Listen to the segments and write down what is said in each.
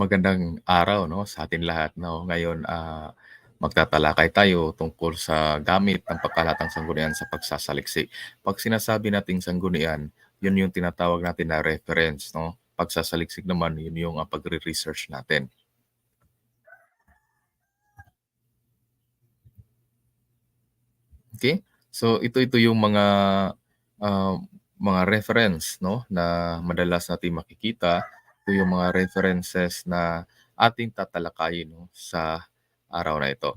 Magandang araw 'no, sa atin lahat 'no. Ngayon, ah, magtatalakay tayo tungkol sa gamit ng pangkalatang sanggunian sa pagsasaliksik. 'Pag sinasabi nating sanggunian, yun yung tinatawag natin na reference 'no. Pagsasaliksik naman yun yung, ah, pagre-research natin. Okay? So ito ito yung mga, ah, mga reference 'no, na madalas nating makikita. Ito yung mga references na ating tatalakayin 'no, sa araw na ito.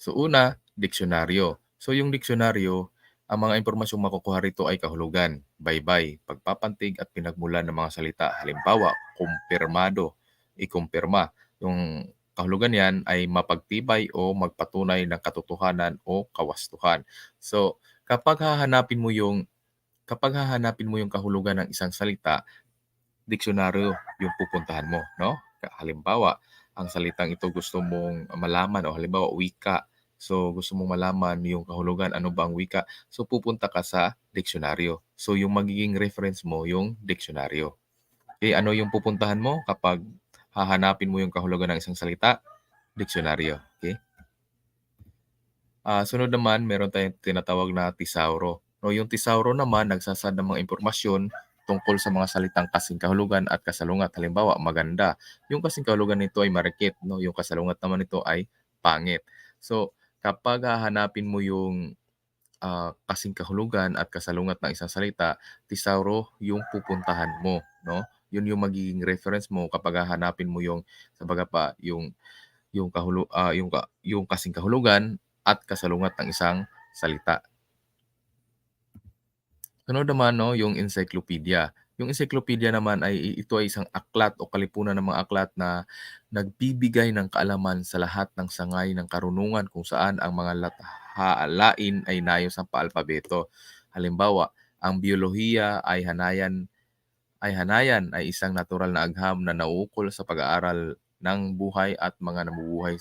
So una, diksyonaryo. So yung diksyonaryo, ang mga impormasyong makukuha rito ay kahulugan, baybay, pagpapantig at pinagmulan ng mga salita. Halimbawa, kumpirmado, ikumpirma. Yung kahulugan yan ay mapagtibay o magpatunay ng katotohanan o kawastuhan. So, kapag hahanapin mo yung kapag hahanapin mo yung kahulugan ng isang salita, diksyonaryo yung pupuntahan mo, no? Halimbawa, ang salitang ito gusto mong malaman o halimbawa wika. So gusto mong malaman yung kahulugan, ano ba ang wika? So pupunta ka sa diksyonaryo. So yung magiging reference mo yung diksyonaryo. Okay, ano yung pupuntahan mo kapag hahanapin mo yung kahulugan ng isang salita? Diksyonaryo. Okay? Ah, sunod naman, meron tayong tinatawag na thesauro. No, yung thesauro naman nagsasad ng mga impormasyon tungkol sa mga salitang kasing kahulugan at kasalungat. Halimbawa, maganda. Yung kasing kahulugan nito ay marikit, no? Yung kasalungat naman nito ay pangit. So, kapag hahanapin mo yung ah, kasing kahulugan at kasalungat ng isang salita, thesauro yung pupuntahan mo, no? Yun yung magiging reference mo kapag hahanapin mo yung sa baga pa yung yung kahulu ah, yung yung kasing kahulugan at kasalungat ng isang salita. Sunod naman 'no, yung encyclopedia. Yung encyclopedia naman ay ito ay isang aklat o kalipunan ng mga aklat na nagbibigay ng kaalaman sa lahat ng sangay ng karunungan kung saan ang mga lathalain ay nayos sa paalpabeto. Halimbawa, ang biolohiya ay hanayan ay hanayan ay isang natural na agham na nauukol sa pag-aaral ng buhay at mga nabubuhay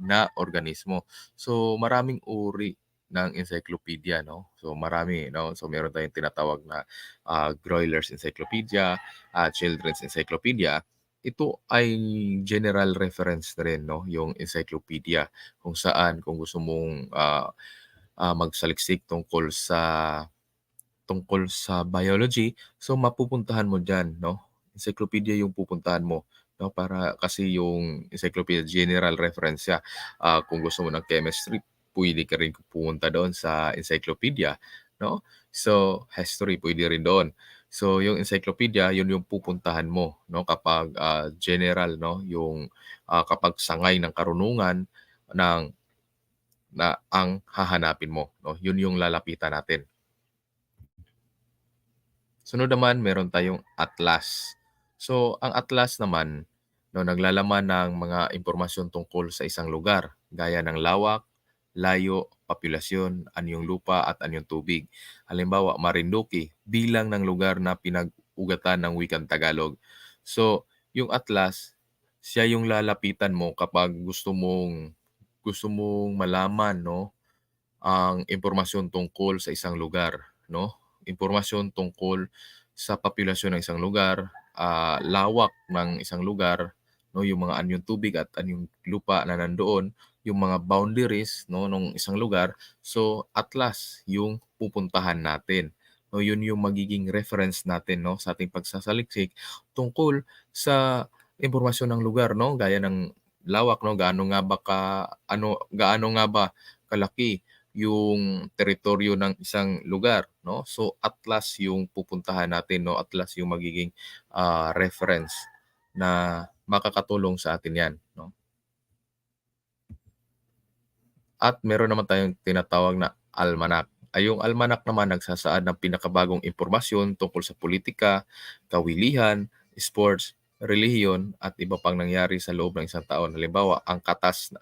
na organismo. So maraming uri ng encyclopedia 'no. So marami 'no. So meron tayong tinatawag na, ah, Greuler's Encyclopedia, ah, Children's Encyclopedia. Ito ay general reference na rin 'no, yung encyclopedia kung saan kung gusto mong, ah, ah, magsaliksik tungkol sa tungkol sa biology, so mapupuntahan mo diyan 'no. Encyclopedia yung pupuntahan mo 'no, para kasi yung encyclopedia general reference siya. Ah, kung gusto mo ng chemistry, pwede ka rin pumunta doon sa encyclopedia, no? So, history pwede rin doon. So, yung encyclopedia, yun yung pupuntahan mo, no? Kapag ah, general, no? Yung ah, kapag sangay ng karunungan ng na ang hahanapin mo, no? Yun yung lalapitan natin. Sunod naman, meron tayong atlas. So, ang atlas naman, no, naglalaman ng mga impormasyon tungkol sa isang lugar, gaya ng lawak, layo, populasyon, anyong lupa at anyong tubig. Halimbawa, Marinduque, bilang ng lugar na pinag-ugatan ng wikang Tagalog. So, yung atlas, siya yung lalapitan mo kapag gusto mong gusto mong malaman, no, ang impormasyon tungkol sa isang lugar, no? Impormasyon tungkol sa populasyon ng isang lugar, ah, lawak ng isang lugar, no, yung mga anyong tubig at anyong lupa na nandoon, yung mga boundaries no nung isang lugar. So atlas yung pupuntahan natin. No, yun yung magiging reference natin no sa ating pagsasaliksik tungkol sa impormasyon ng lugar no gaya ng lawak no gaano nga ba ka ano gaano nga ba kalaki yung teritoryo ng isang lugar no so atlas yung pupuntahan natin no atlas yung magiging ah, reference na makakatulong sa atin yan no at meron naman tayong tinatawag na almanak. Ay yung almanak naman nagsasaad ng pinakabagong impormasyon tungkol sa politika, kawilihan, sports, relihiyon at iba pang nangyari sa loob ng isang taon. Halimbawa, ang katas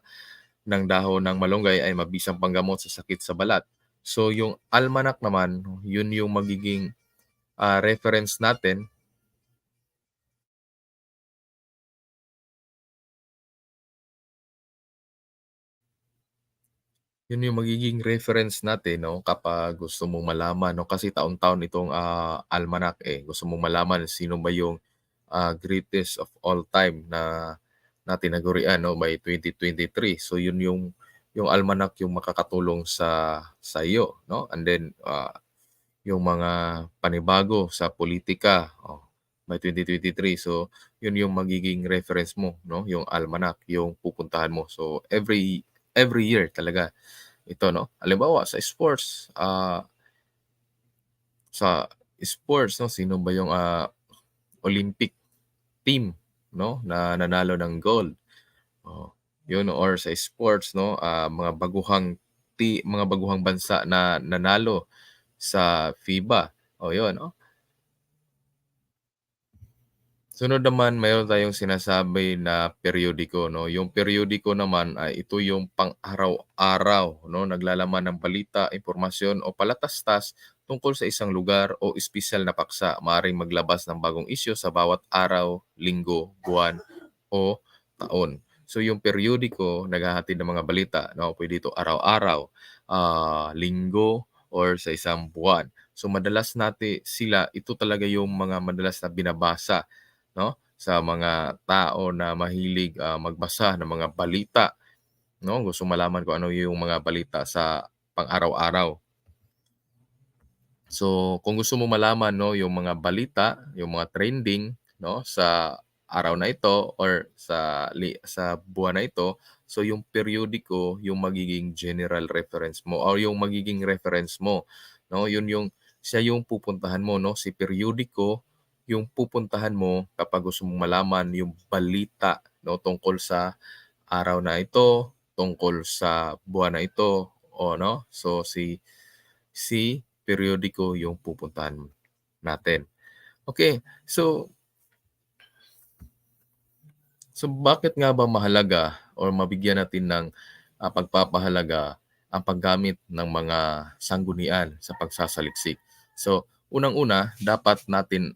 ng dahon ng malunggay ay mabisang panggamot sa sakit sa balat. So yung almanak naman, yun yung magiging uh, reference natin Yun yung magiging reference natin 'no, kapag gusto mong malaman 'no, kasi taon-taon itong, ah, almanac, eh. Gusto mong malaman sino ba yung, ah, greatest of all time na na tinagurian 'no by 2023. So yun yung yung almanac yung makakatulong sa sa iyo 'no and then, ah, yung mga panibago sa politika, oh, by 2023. So yun yung magiging reference mo 'no, yung almanac, yung pupuntahan mo. So every every year talaga ito 'no. Halimbawa sa sports, ah sa sports 'no, sino ba yung, ah, Olympic team 'no, na nanalo ng gold. Oh, yun or sa sports 'no, ah, mga baguhang ti mga baguhang bansa na nanalo sa FIBA, oh yun 'no. Sunod naman mayroon tayong sinasabi na periodiko 'no, yung periodiko naman ay ito yung pang-araw-araw 'no, naglalaman ng balita, impormasyon o palatastas tungkol sa isang lugar o espesyal na paksa. Maaaring maglabas ng bagong isyu sa bawat araw, linggo, buwan o taon. So yung periodiko naghahatid ng mga balita 'no, puwede ito araw-araw, ah, linggo or sa isang buwan. So madalas nati sila ito talaga yung mga madalas na binabasa 'no, sa mga tao na mahilig, ah, magbasa ng mga balita 'no, gustong malaman kung ano yung mga balita sa pang-araw-araw. So kung gusto mo malaman 'no, yung mga balita, yung mga trending 'no, sa araw na ito or sa sa buwan na ito, so yung periodiko yung magiging general reference mo or yung magiging reference mo 'no, yun yung siya yung pupuntahan mo 'no, si periodiko yung pupuntahan mo kapag gusto mong malaman yung balita 'no, tungkol sa araw na ito, tungkol sa buwan na ito o 'no. So si si periodiko yung pupuntahan natin. Okey, so So bakit nga ba mahalaga or mabigyan natin ng, ah, pagpapahalaga ang paggamit ng mga sanggunian sa pagsasaliksik? So unang-una dapat natin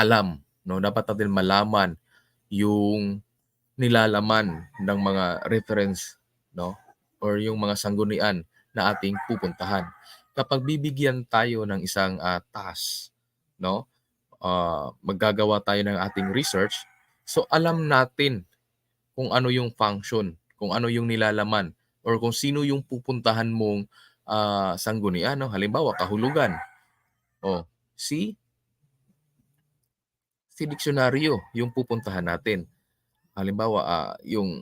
alam 'no, dapat natin malaman yung nilalaman ng mga reference 'no, or yung mga sanggunian na ating pupuntahan. Kapag bibigyan tayo ng isang, ah, task 'no, ah, maggagawa tayo ng ating research, so alam natin kung ano yung function, kung ano yung nilalaman or kung sino yung pupuntahan mong, ah, sanggunian 'no. Halimbawa kahulugan, oh, si si diksyonaryo yung pupuntahan natin. Halimbawa, ah, yung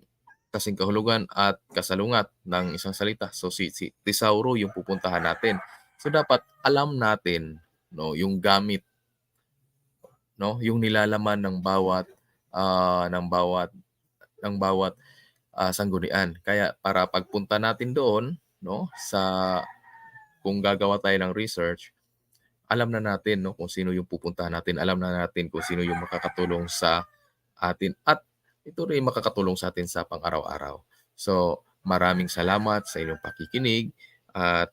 kasing kahulugan at kasalungat ng isang salita, so si si thesauro yung pupuntahan natin. So dapat alam natin 'no, yung gamit 'no, yung nilalaman ng bawat, ah, ng bawat ng bawat, ah, sanggunian. Kaya para pagpunta natin doon 'no, sa kung gagawa tayo ng research, alam na natin 'no, kung sino yung pupuntahan natin, alam na natin kung sino yung makakatulong sa atin at ito rin makakatulong sa atin sa pang-araw-araw. So maraming salamat sa inyong pakikinig at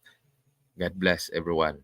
God bless everyone.